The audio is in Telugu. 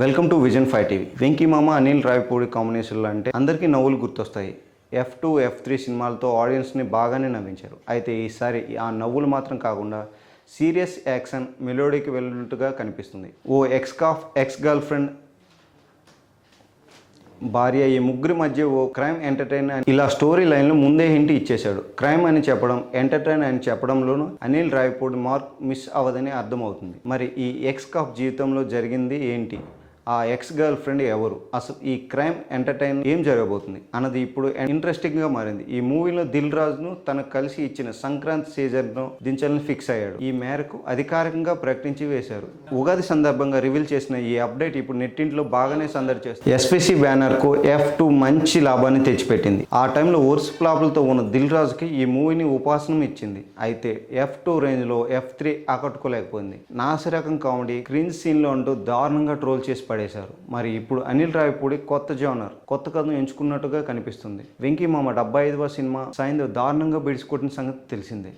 Welcome to Vision five TV. Venky మామ అనిల్ రావిపూడి కాంబినేషన్లో అంటే అందరికీ నవ్వులు గుర్తొస్తాయి. ఎఫ్ టూ ఎఫ్ త్రీ సినిమాలతో ఆడియన్స్ని బాగానే నవ్వించారు. అయితే ఈసారి ఆ నవ్వులు మాత్రం కాకుండా సీరియస్ యాక్షన్ మెలోడీకి వెళ్ళినట్టుగా కనిపిస్తుంది. ఓ ex cop ex girlfriend భార్య ఈ ముగ్గురి మధ్య ఓ క్రైమ్ ఎంటర్టైన్ ఇలా స్టోరీ లైన్లో ముందే హింట్ ఇచ్చేశాడు. క్రైమ్ అని చెప్పడం ఎంటర్టైన్ అని చెప్పడంలోనూ అనిల్ రాయపూడి మార్క్ మిస్ అవ్వదని అర్థమవుతుంది. మరి ఈ ఎక్స్ కాఫ్ జీవితంలో జరిగింది ఏంటి? ఆ ఎక్స్ గర్ల్ ఫ్రెండ్ ఎవరు? అసలు ఈ క్రైమ్ ఎంటర్టైన్ ఏం జరగబోతుంది? అన్నది ఇప్పుడు ఇంట్రెస్టింగ్గా మారింది. ఈ మూవీలో దిల్ రాజును తనకు కలిసి ఇచ్చిన సంక్రాంతి సీజన్ను దించాలని ఫిక్స్ అయ్యాడు. ఈ మేరకు అధికారికంగా ప్రకటించి వేశారు. ఉగాది సందర్భంగా రివీల్ చేసిన ఈ అప్డేట్ ఇప్పుడు నెట్టింట్లో బాగానే సందడి చేస్తుంది. ఎస్పీసీ బ్యానర్కు ఎఫ్ టూ మంచి లాభాన్ని తెచ్చిపెట్టింది. ఆ టైంలో వర్స్ ఫ్లాపులతో ఉన్న దిల్ రాజుకి ఈ మూవీని ఉపాసనం ఇచ్చింది. అయితే ఎఫ్ టూ రేంజ్లో ఎఫ్ త్రీ ఆకట్టుకోలేకపోయింది. నాసిరకం కామెడీ క్రీన్ సీన్లో అంటూ దారుణంగా ట్రోల్ చేసి పడేశారు. మరి ఇప్పుడు అనిల్ రావిపూడి కొత్త జోనర్ కొత్త కథను ఎంచుకున్నట్టుగా కనిపిస్తుంది. వెంకీ మామ డెబ్బై ఐదవ సినిమా సాయంత్రం దారుణంగా బిడిచికొట్టిన సంగతి తెలిసిందే.